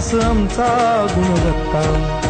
आमचा गुणवत्ता.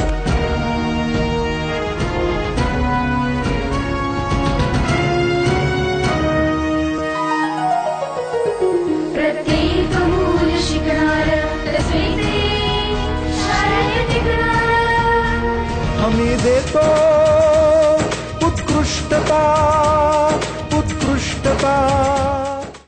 me dê dor.